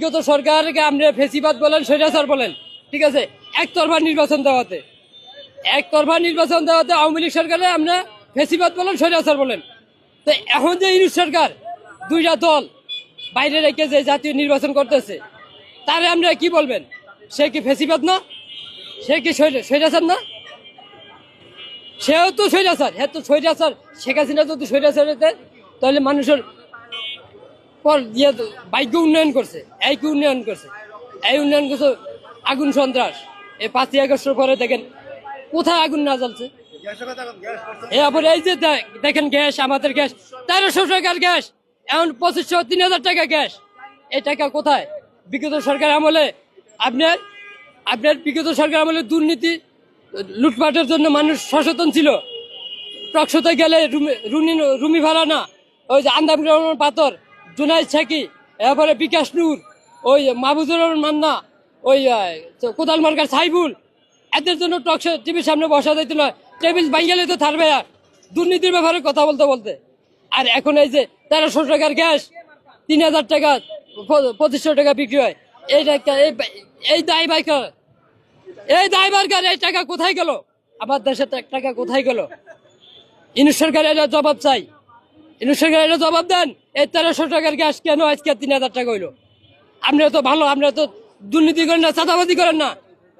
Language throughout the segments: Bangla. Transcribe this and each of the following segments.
বিগত সরকারকে আমরা ফেসিবাদ বলেন, স্বৈরাচার বলেন, ঠিক আছে? একতরফা নির্বাচন দেওয়াতে। একতরফা নির্বাচন দেওয়াতে আওয়ামী লীগ সরকারে আমরা ফেসিবাদ বলেন, স্বৈরাচার বলেন। তো এখন যে ইউনিট সরকার, দুইটা দল বাইরে রেখে যে জাতীয় নির্বাচন করতেছে, তারে আমরা কি বলবেন? সে কি ফেসিবাদ না? সে কি স্বৈরাচার না? সেও তো স্বৈরাচার। হ্যাঁ তো স্বৈরাচার, শেখ হাসিনা যদি স্বৈরাচার হতে তাহলে মানুষের পর তো ভাগ্য উন্নয়ন করছে এই উন্নয়ন করছে। এই উন্নয়ন করছে আগুন সন্ত্রাস। এই পাঁচই আগস্টের পরে দেখেন কোথায় আগুন না জ্বলছে? এরপর এই যে দেখেন গ্যাস, আমাদের গ্যাস, তেরোশো টাকার গ্যাস, এখন পঁচিশশো, তিন হাজার টাকা গ্যাস। এই টাকা কোথায়? বিগত সরকার আমলে আপনার আপনার বিগত সরকার আমলে দুর্নীতি, লুটপাটের জন্য মানুষ সচেতন ছিল। টকশোতে গেলে রুমি- রুমি ভাড়া না, ওই যে আন্দাম পাথর জুনাইদ শেখি এরপরে বিকাশ নূর, ওই মাহবুজুর রহমান মান্না, ওই কোদাল মার্কার সাইবুল এদের জন্য টকশো টিভির সামনে বসা যাইতে নয়। টেবিল বাইঙ্গালে তো থাকবে আর। দুর্নীতির ব্যাপারে কথা বলতে বলতে। আর এখন এই যে তেরোশো টাকার গ্যাস, তিন হাজার টাকা পঁচিশশো টাকা বিক্রি হয়। এই টাকা- এই দায় বাইকার এই দায়বার কার? এই টাকা কোথায় গেল? আমার দেশের টাকা কোথায় গেল? ইনু সরকার এটা জবাব চাই। সরকার এটা জবাব দেন, এই তেরোশো টাকার গ্যাস কেন আজকে তিন হাজার টাকা হইল? আপনারা তো ভালো আপনারা তো দুর্নীতি করেন না চাঁদাবাদি করেন না।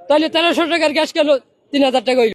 তাহলে তেরোশো টাকার গ্যাস কেন তিন হাজার টাকা হইল?